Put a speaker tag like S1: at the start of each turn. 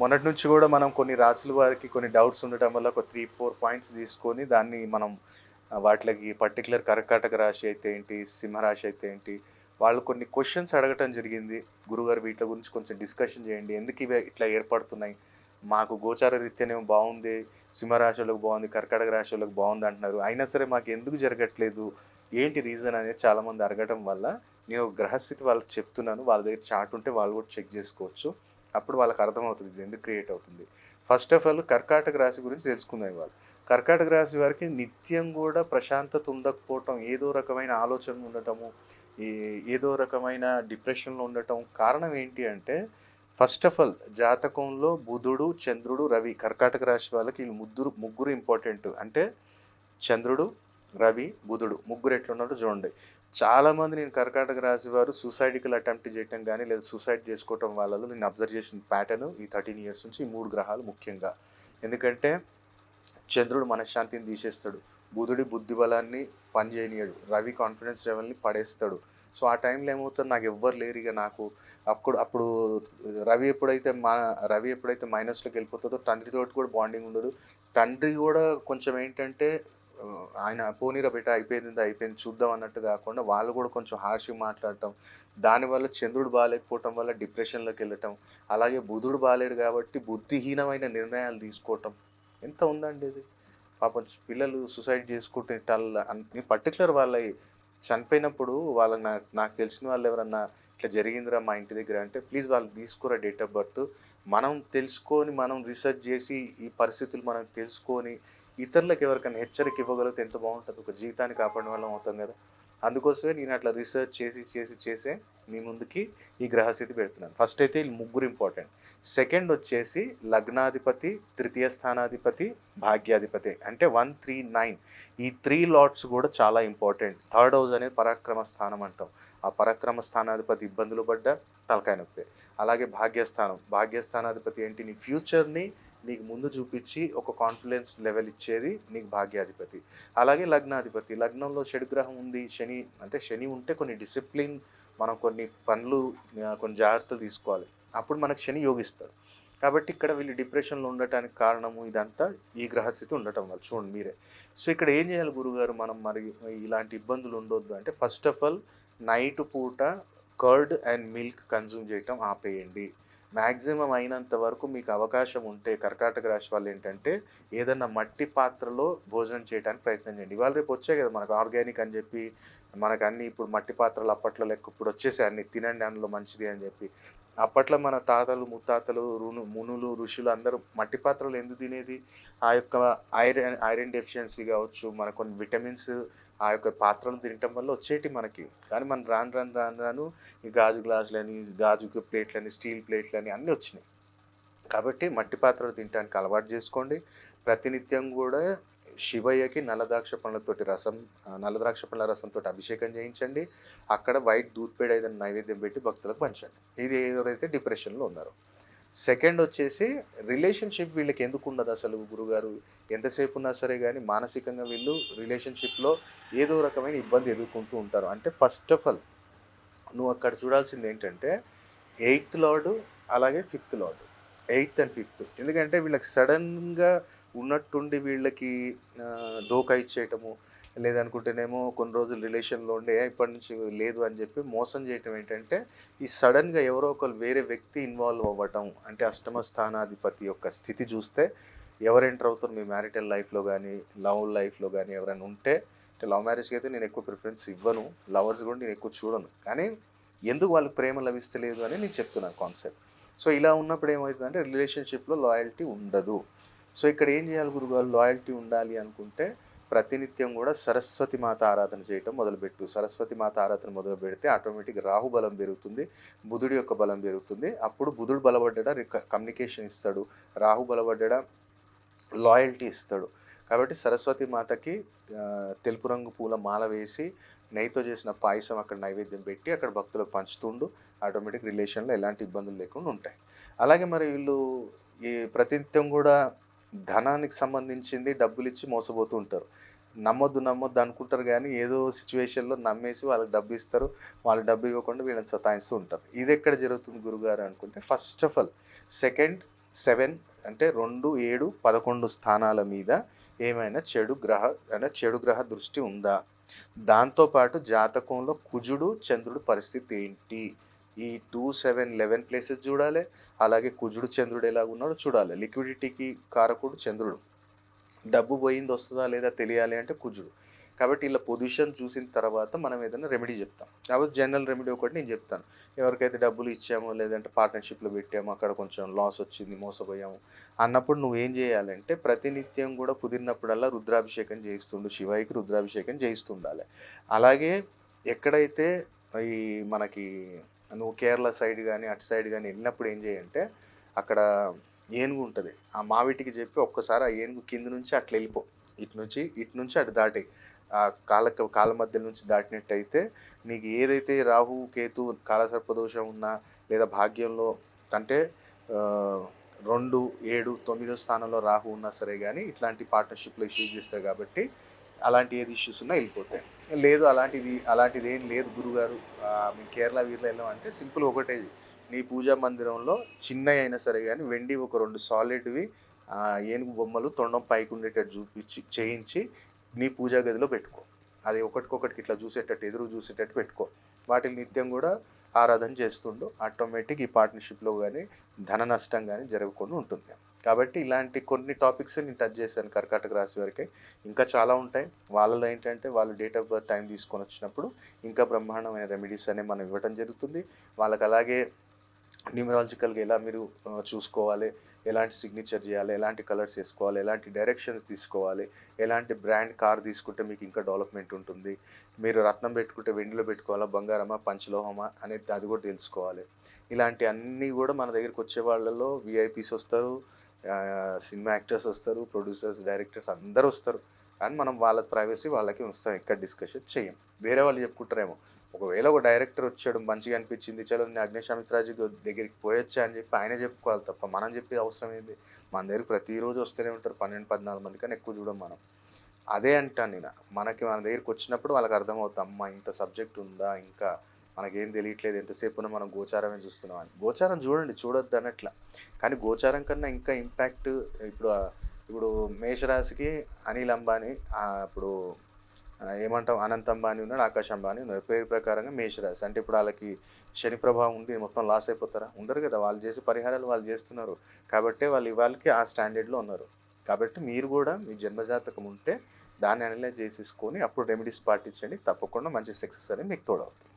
S1: మొన్నటి నుంచి కూడా మనం కొన్ని రాసుల వారికి కొన్ని డౌట్స్ ఉండటం వల్ల ఒక త్రీ ఫోర్ పాయింట్స్ తీసుకొని దాన్ని మనం వాటికి పర్టికులర్ కర్కాటక రాశి అయితే ఏంటి సింహరాశి అయితే ఏంటి వాళ్ళు కొన్ని క్వశ్చన్స్ అడగటం జరిగింది. గురుగారు వీటి గురించి కొంచెం డిస్కషన్ చేయండి. ఎందుకు ఇవి ఇట్లా ఏర్పడుతున్నాయి? మాకు గోచార రీత్యానేమో బాగుంది సింహరాశులకు బాగుంది కర్కాటక రాశి వాళ్ళకి బాగుంది అంటున్నారు. అయినా సరే మాకు ఎందుకు జరగట్లేదు? ఏంటి రీజన్ అనేది చాలామంది అడగటం వల్ల నేను గ్రహస్థితి వాళ్ళకి చెప్తున్నాను. వాళ్ళ దగ్గర చాట్ ఉంటే వాళ్ళు కూడా చెక్ చేసుకోవచ్చు. అప్పుడు వాళ్ళకి అర్థమవుతుంది ఇది ఎందుకు క్రియేట్ అవుతుంది. ఫస్ట్ ఆఫ్ ఆల్ కర్కాటక రాశి గురించి తెలుసుకుందాం వాళ్ళు కర్కాటక రాశి వారికి నిత్యం కూడా ప్రశాంతత ఉండకపోవటం ఏదో రకమైన ఆలోచన ఉండటము ఈ- ఏదో రకమైన డిప్రెషన్లో ఉండటం కారణం ఏంటి అంటే ఫస్ట్ ఆఫ్ ఆల్ జాతకంలో బుధుడు చంద్రుడు రవి కర్కాటక రాశి వాళ్ళకి వీళ్ళు ముగ్గురు ముగ్గురు ఇంపార్టెంట్ అంటే చంద్రుడు రవి బుధుడు ముగ్గురు ఎట్లున్నారో చూడండి. చాలామంది నేను కర్కాటక రాశి వారు సూసైడికల్ అటెంప్ట్ చేయటం కానీ లేదా సూసైడ్ చేసుకోవటం వాళ్ళలో నేను అబ్జర్వ్ చేసిన ప్యాటర్న్ ఈ థర్టీన్ ఇయర్స్ నుంచి ఈ మూడు గ్రహాలు ముఖ్యంగా. ఎందుకంటే చంద్రుడు మనశ్శాంతిని తీసేస్తాడు. బుధుడి బుద్ధి బలాన్ని పనిచేయనియడు. రవి కాన్ఫిడెన్స్ లెవెల్ని పడేస్తాడు. సో ఆ టైంలో ఏమవుతుంది? నాకు ఎవ్వరు లేరు ఇక నాకు. అప్పుడు అప్పుడు రవి ఎప్పుడైతే మా రవి ఎప్పుడైతే మైనస్లోకి వెళ్ళిపోతుందో తండ్రితోటి కూడా బాండింగ్ ఉండదు. తండ్రి కూడా కొంచెం ఏంటంటే ఆయన పోనీరా బిడ్డ అయిపోయింది అయిపోయింది చూద్దాం అన్నట్టు కాకుండా వాళ్ళు కూడా కొంచెం హార్ష్గా మాట్లాడటం దానివల్ల చంద్రుడు బాగాలేకపోవటం వల్ల డిప్రెషన్లోకి వెళ్ళటం అలాగే బుధుడు బాగాలేడు కాబట్టి బుద్ధిహీనమైన నిర్ణయాలు తీసుకోవటం ఎంత ఉందండి ఇది? పాపం పిల్లలు సుసైడ్ చేసుకుంటే అన్ని పర్టికులర్ వాళ్ళ చనిపోయినప్పుడు వాళ్ళకి నాకు నాకు తెలిసిన వాళ్ళు ఎవరన్నా ఇట్లా జరిగిందిరా మా ఇంటి దగ్గర అంటే ప్లీజ్ వాళ్ళు తీసుకురా డేట్ ఆఫ్ బర్త్ మనం తెలుసుకొని మనం రీసెర్చ్ చేసి ఈ పరిస్థితులు మనం తెలుసుకొని ఇతరులకు ఎవరికైనా హెచ్చరిక ఇవ్వగలిగితే ఎంత బాగుంటుంది. ఒక జీవితాన్ని కాపాడిన వాళ్ళం అవుతాం కదా. అందుకోసమే నేను అట్లా రీసెర్చ్ చేసి చేసి చేసే మీ ముందుకి ఈ గ్రహస్థితి పెడుతున్నాను. ఫస్ట్ అయితే వీళ్ళు ముగ్గురు ఇంపార్టెంట్ సెకండ్ వచ్చేసి లగ్నాధిపతి తృతీయ స్థానాధిపతి భాగ్యాధిపతి. అంటే వన్ త్రీ నైన్ ఈ త్రీ లాట్స్ కూడా చాలా ఇంపార్టెంట్ థర్డ్ హౌస్ అనేది పరాక్రమ స్థానం అంటాం. ఆ పరాక్రమ స్థానాధిపతి ఇబ్బందులు పడ్డ తలకాయ నొప్పి. అలాగే భాగ్యస్థానం. భాగ్యస్థానాధిపతి ఏంటి? నీ ఫ్యూచర్ని నీకు ముందు చూపించి ఒక కాన్ఫిడెన్స్ లెవెల్ ఇచ్చేది నీకు భాగ్యాధిపతి. అలాగే లగ్నాధిపతి. లగ్నంలో చెడు గ్రహం ఉంది శని అంటే శని ఉంటే కొన్ని డిసిప్లిన్ మనం కొన్ని పనులు కొన్ని జాగ్రత్తలు తీసుకోవాలి. అప్పుడు మనకు శని యోగిస్తాడు. కాబట్టి ఇక్కడ వీళ్ళు డిప్రెషన్లో ఉండటానికి కారణము ఇదంతా ఈ గ్రహస్థితి ఉండటం వల్ల. చూడండి మీరే. సో ఇక్కడ ఏం చేయాలి గురుగారు మనం మరి ఇలాంటి ఇబ్బందులు ఉండొద్దు అంటే ఫస్ట్ ఆఫ్ ఆల్ నైట్ పూట కర్డ్ అండ్ మిల్క్ కన్జ్యూమ్ చేయటం ఆపేయండి. మ్యాక్సిమం అయినంత వరకు మీకు అవకాశం ఉంటే కర్కాటక రాశి వాళ్ళు ఏంటంటే ఏదన్నా మట్టి పాత్రలో భోజనం చేయడానికి ప్రయత్నం చేయండి. ఇవాళ రేపు వచ్చాయి కదా మనకు ఆర్గానిక్ అని చెప్పి మనకు అన్ని ఇప్పుడు మట్టి పాత్రలు అప్పట్లో లెక్క ఇప్పుడు వచ్చేసాయి అన్ని తినండి అందులో మంచిది అని చెప్పి. అప్పట్లో మన తాతలు ముత్తాతలు రుణు మునులు ఋషులు అందరూ మట్టి పాత్రలు ఎందుకు తినేది? ఆ యొక్క ఐరన్ ఐరన్ డెఫిషియన్సీ కావచ్చు మన కొన్ని విటమిన్స్ ఆ యొక్క పాత్రలు తినటం వల్ల వచ్చేటి మనకి. కానీ మనం రాను రాను రాను రాను ఈ గాజు గ్లాసులని గాజు ప్లేట్లని స్టీల్ ప్లేట్లని అన్నీ వచ్చినాయి. కాబట్టి మట్టి పాత్రలు తినడానికి అలవాటు చేసుకోండి. ప్రతినిత్యం కూడా శివయ్యకి నల్లద్రాక్ష పండ్లతోటి రసం నల్లద్రాక్ష పండ్ల రసంతో అభిషేకం చేయించండి. అక్కడ వైట్ దూత్పేడ ఏదైనా నైవేద్యం పెట్టి భక్తులకు పంచండి. ఇది ఎవరైతే డిప్రెషన్లో ఉన్నారో. సెకండ్ వచ్చేసి రిలేషన్షిప్ వీళ్ళకి ఎందుకు ఉండదు అసలు గురుగారు? ఎంతసేపు ఉన్నా సరే కానీ మానసికంగా వీళ్ళు రిలేషన్షిప్లో ఏదో రకమైన ఇబ్బంది ఎదుర్కొంటూ ఉంటారు. అంటే ఫస్ట్ ఆఫ్ ఆల్ నువ్వు అక్కడ చూడాల్సింది ఏంటంటే ఎయిత్ లార్డు అలాగే fifth lord. Eighth and fifth. ఎందుకంటే వీళ్ళకి సడన్గా ఉన్నట్టుండి వీళ్ళకి దోకా ఇచ్చేయటము లేదనుకుంటేనేమో కొన్ని రోజులు రిలేషన్లో ఉండే ఇప్పటి నుంచి లేదు అని చెప్పి మోసం చేయటం ఏంటంటే ఈ సడన్గా ఎవరో ఒకరు వేరే వ్యక్తి ఇన్వాల్వ్ అవ్వటం. అంటే అష్టమ స్థానాధిపతి యొక్క స్థితి చూస్తే ఎవరు ఎంటర్ అవుతారు మీ మ్యారిటల్ లైఫ్లో కానీ లవ్ లైఫ్లో కానీ ఎవరైనా ఉంటే అంటే లవ్ మ్యారేజ్కి అయితే నేను ఎక్కువ ప్రిఫరెన్స్ ఇవ్వను. లవర్స్ కూడా నేను ఎక్కువ చూడను. కానీ ఎందుకు వాళ్ళకి ప్రేమ లభిస్తలేదు అని నేను చెప్తున్నాను కాన్సెప్ట్. సో ఇలా ఉన్నప్పుడు ఏమవుతుందంటే రిలేషన్షిప్లో లాయల్టీ ఉండదు. సో ఇక్కడ ఏం చేయాలి గురుగారు? లాయల్టీ ఉండాలి అనుకుంటే ప్రతినిత్యం కూడా సరస్వతి మాత ఆరాధన చేయటం మొదలుపెట్టు. సరస్వతి మాత ఆరాధన మొదలు పెడితే ఆటోమేటిక్ రాహు బలం పెరుగుతుంది బుధుడి యొక్క బలం పెరుగుతుంది. అప్పుడు బుధుడు బలపడ్డా కమ్యూనికేషన్ ఇస్తాడు. రాహు బలపడ్డా లాయల్టీ ఇస్తాడు. కాబట్టి సరస్వతి మాతకి తెలుపు రంగు పూల మాల వేసి నెయ్యితో చేసిన పాయసం అక్కడ నైవేద్యం పెట్టి అక్కడ భక్తులకు పంచుతుండు. ఆటోమేటిక్ రిలేషన్లో ఎలాంటి ఇబ్బందులు లేకుండా ఉంటాయి. అలాగే మరి వీళ్ళు ఈ ప్రతినిత్యం కూడా ధనానికి సంబంధించింది డబ్బులు ఇచ్చి మోసపోతూ ఉంటారు నమ్మొద్దు నమ్మొద్దు అనుకుంటారు కానీ ఏదో సిచ్యువేషన్లో నమ్మేసి వాళ్ళకి డబ్బు ఇస్తారు వాళ్ళు డబ్బు ఇవ్వకుండా వీళ్ళని సతాయిస్తూ ఉంటారు. ఇది ఎక్కడ జరుగుతుంది గురుగారు అనుకుంటే first of all second seven అంటే రెండు ఏడు పదకొండు స్థానాల మీద ఏమైనా చెడు గ్రహ అంటే చెడు గ్రహ దృష్టి ఉందా? దాంతోపాటు జాతకంలో కుజుడు చంద్రుడు పరిస్థితి ఏంటి? ఈ టూ సెవెన్ లెవెన్ ప్లేసెస్ చూడాలి. అలాగే కుజుడు చంద్రుడు ఎలా ఉన్నాడో చూడాలి. లిక్విడిటీకి కారకుడు చంద్రుడు. డబ్బు పోయింది వస్తుందా లేదా తెలియాలి అంటే కుజుడు. కాబట్టి ఇలా పొజిషన్ చూసిన తర్వాత మనం ఏదైనా రెమెడీ చెప్తాం. కాబట్టి జనరల్ రెమెడీ ఒకటి నేను చెప్తాను. ఎవరికైతే డబ్బులు ఇచ్చామో లేదంటే పార్ట్నర్షిప్లో పెట్టాము అక్కడ కొంచెం లాస్ వచ్చింది మోసపోయాము అన్నప్పుడు నువ్వు ఏం చేయాలంటే ప్రతినిత్యం కూడా కుదిరినప్పుడల్లా రుద్రాభిషేకం చేయిస్తుండు. శివాయికి రుద్రాభిషేకం చేయిస్తుండాలి. అలాగే ఎక్కడైతే ఈ మనకి నువ్వు కేరళ సైడ్ కానీ అటు సైడ్ కానీ వెళ్ళినప్పుడు ఏం చేయంటే అక్కడ ఏనుగు ఉంటుంది. ఆ మావిటికి చెప్పి ఒక్కసారి ఆ ఏనుగు కింద నుంచి అట్లా వెళ్ళిపో. ఇటు నుంచి ఇటు నుంచి అటు దాటి. ఆ కాళ్ళ కాళ్ళ మధ్య నుంచి దాటినట్టయితే నీకు ఏదైతే రాహు కేతు కాలసర్పదోషం ఉన్నా లేదా భాగ్యంలో అంటే రెండు ఏడు తొమ్మిదో స్థానంలో రాహు ఉన్నా సరే కానీ ఇట్లాంటి పార్ట్నర్షిప్లో ఇష్యూ చేస్తారు కాబట్టి అలాంటి ఏది ఇష్యూస్ ఉన్నా వెళ్ళిపోతాయి. లేదు అలాంటిది అలాంటిది ఏం లేదు గురుగారు. మేము కేరళ వీరిలో వెళ్ళామంటే సింపుల్ ఒకటే. నీ పూజా మందిరంలో చిన్న అయినా సరే కానీ వెండి ఒక రెండు సాలిడ్వి ఏనుగు బొమ్మలు తొండం పైకి ఉండేటట్టు చూపించి చేయించి నీ పూజా గదిలో పెట్టుకో. అది ఒకటికొకటికి ఇట్లా చూసేటట్టు ఎదురు చూసేటట్టు పెట్టుకో. వాటిని నిత్యం కూడా ఆరాధన చేస్తుండు. ఆటోమేటిక్ ఈ పార్ట్నర్షిప్లో కానీ ధన నష్టం కానీ జరగకుండా ఉంటుంది. కాబట్టి ఇలాంటి కొన్ని టాపిక్స్ నేను టచ్ చేశాను కర్కాటక రాశి వారికి. ఇంకా చాలా ఉంటాయి. వాళ్ళలో ఏంటంటే వాళ్ళు డేట్ ఆఫ్ బర్త్ టైం తీసుకొని వచ్చినప్పుడు ఇంకా బ్రహ్మాండమైన రెమెడీస్ అనేవి మనం ఇవ్వడం జరుగుతుంది. వాళ్ళకి అలాగే న్యూమరాలజికల్గా ఎలా మీరు చూసుకోవాలి ఎలాంటి సిగ్నేచర్ చేయాలి ఎలాంటి కలర్స్ వేసుకోవాలి ఎలాంటి డైరెక్షన్స్ తీసుకోవాలి ఎలాంటి బ్రాండ్ కార్ తీసుకుంటే మీకు ఇంకా డెవలప్మెంట్ ఉంటుంది. మీరు రత్నం పెట్టుకుంటే వెండిలో పెట్టుకోవాలా బంగారమా పంచలోహమా అనేది అది కూడా తెలుసుకోవాలి. ఇలాంటి అన్నీ కూడా మన దగ్గరికి వచ్చే వాళ్ళలో విఐపీస్ వస్తారు. సినిమా యాక్టర్స్ వస్తారు ప్రొడ్యూసర్స్ డైరెక్టర్స్ అందరూ వస్తారు. కానీ మనం వాళ్ళ ప్రైవసీ వాళ్ళకి ఉంచుతాం ఎక్కడ డిస్కషన్ చేయం. వేరే వాళ్ళు చెప్పుకుంటారేమో ఒకవేళ ఒక డైరెక్టర్ వచ్చాడు మంచిగా అనిపించింది చలో నేను అగ్నిశామిత్రాజు దగ్గరికి పోయొచ్చా అని చెప్పి ఆయన చెప్పుకోవాలి తప్ప మనం చెప్పేది అవసరం ఏంది? మన దగ్గర ప్రతిరోజు వస్తూనే ఉంటారు పన్నెండు పద్నాలుగు మంది కానీ ఎక్కువ చూడం మనం. అదే అంటాను నేను మనకి మన దగ్గరికి వచ్చినప్పుడు వాళ్ళకి అర్థమవుతాం అమ్మ ఇంత సబ్జెక్ట్ ఉందా ఇంకా మనకేం తెలియట్లేదు ఎంతసేపు మనం గోచారమే చూస్తున్నాం అని. గోచారం చూడండి చూడొద్దు అన్నట్ల. కానీ గోచారం కన్నా ఇంకా ఇంపాక్ట్ ఇప్పుడు ఇప్పుడు మేషరాశికి అనిల్ అంబానీ ఇప్పుడు ఏమంటాం అనంత అంబానీ ఉన్నాడు ఆకాష్ అంబానీ ఉన్నాడు. పేరు ప్రకారంగా మేషరాశి. అంటే ఇప్పుడు వాళ్ళకి శని ప్రభావం ఉండి మొత్తం లాస్ అయిపోతారా? ఉండరు కదా. వాళ్ళు చేసే పరిహారాలు వాళ్ళు చేస్తున్నారు. కాబట్టి వాళ్ళు ఇవాళకి ఆ స్టాండర్డ్లో ఉన్నారు. కాబట్టి మీరు కూడా మీ జన్మజాతకం ఉంటే దాన్ని అనలైజ్ చేసేసుకొని అప్పుడు రెమెడీస్ పాటించండి. తప్పకుండా మంచి సక్సెస్ అనేది మీకు తోడవుతుంది.